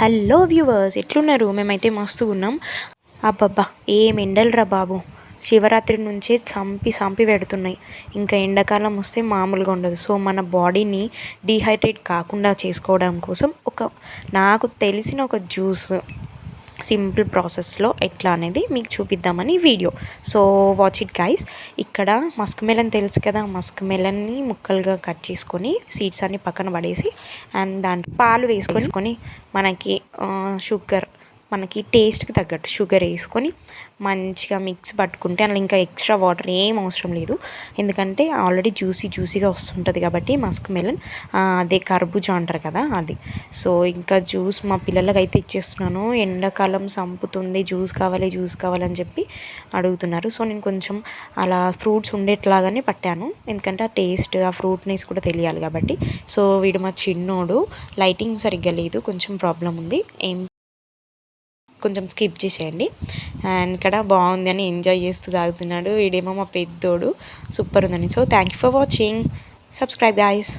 Hello viewers ఎట్లున్నారు? మేమైతే మస్తు ఉన్నాం. అబ్బబ్బా ఏం ఎండలురా బాబు. శివరాత్రి నుంచే చంపి చంపి పెడుతున్నాయి. ఇంకా ఎండాకాలం వస్తే మామూలుగా ఉండదు. సో మన బాడీని డీహైడ్రేట్ కాకుండా చేసుకోవడం కోసం ఒక నాకు తెలిసిన ఒక జ్యూస్ సింపుల్ ప్రాసెస్లో ఎట్లా అనేది మీకు చూపిద్దామని video. So watch it guys ఇక్కడ మస్క్ మెలన్ తెలుసు కదా? మస్క్ మెలన్ని ముక్కలుగా కట్ చేసుకొని సీడ్స్ అన్ని పక్కన పడేసి అండ్ దాంట్లో పాలు వేసుకొని మనకి షుగర్ మనకి టేస్ట్కి తగ్గట్టు షుగర్ వేసుకొని మంచిగా మిక్స్ పట్టుకుంటే అందులో ఇంకా ఎక్స్ట్రా వాటర్ ఏం అవసరం లేదు. ఎందుకంటే ఆల్రెడీ జ్యూసీ జ్యూసీగా వస్తుంటుంది కాబట్టి మస్క్ మెలన్ అదే కర్బూజా అంటారు కదా అది. సో ఇంకా జ్యూస్ మా పిల్లలకి అయితే ఇచ్చేస్తున్నాను. ఎండాకాలం సంపుతుంది జ్యూస్ కావాలి జ్యూస్ కావాలని చెప్పి అడుగుతున్నారు. సో నేను కొంచెం అలా ఫ్రూట్స్ ఉండేట్లాగానే పట్టాను. ఎందుకంటే ఆ టేస్ట్ ఆ ఫ్రూట్నెస్ కూడా తెలియాలి కాబట్టి. సో వీడు మా చిన్నోడు లైటింగ్ సరిగ్గా లేదు కొంచెం ప్రాబ్లం ఉంది. ఏం కొంచెం స్కిప్ చేసేయండి. అండ్ ఇక్కడ బాగుంది అని ఎంజాయ్ చేస్తూ తాగుతున్నాడు. వీడేమో మా పెద్దోడు. సూపర్ ఉందని. So thank you for watching subscribe guys